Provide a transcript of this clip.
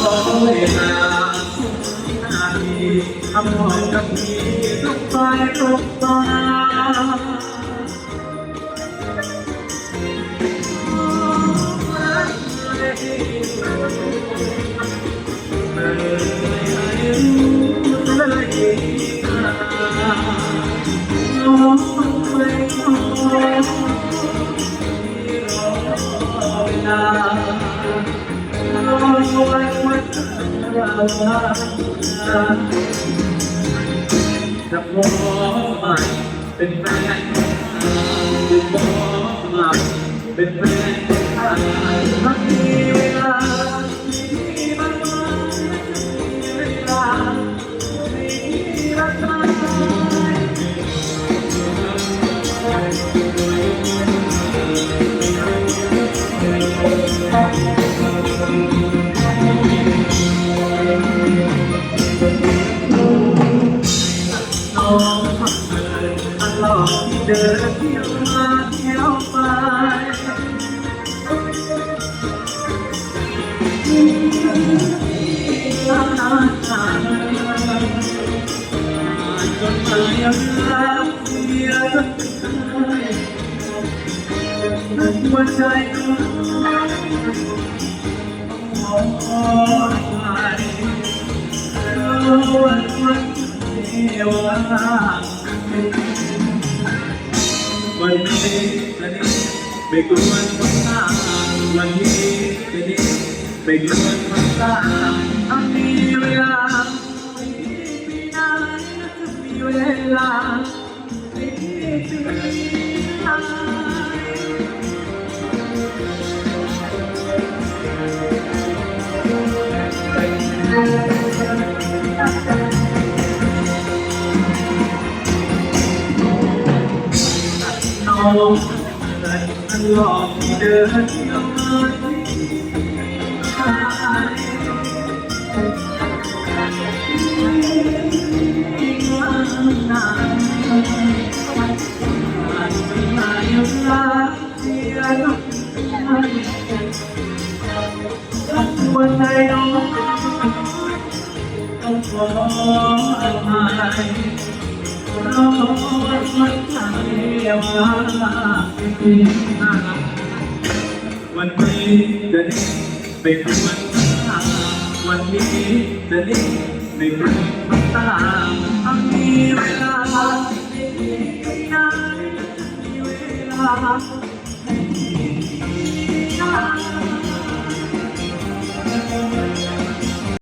ขอเวลานาทีทำหอมกับพี่ทุกไปทุกตา จะพอใหม่เป็นแฟนจะพอใหม่เป็นแฟน เดินตลอดที่เดินเที่ยวมาเที่ยวไปนานนา หัวใจของขอไปวันวันเดียววันนี้จะนี้ไม่กลัวคนตาวันนี้จะนี้ไม่กลัวคนตา น้องเดินหลอกเดินเที่ยวมาที่หาย วใจน้องต้องขออภัยเราวันวันไทยว่าวันนี้จะได้ไปควนตาวันนี้จะได้ไปควนตาถ้ามีเวลาไม่มีนานมีเวลา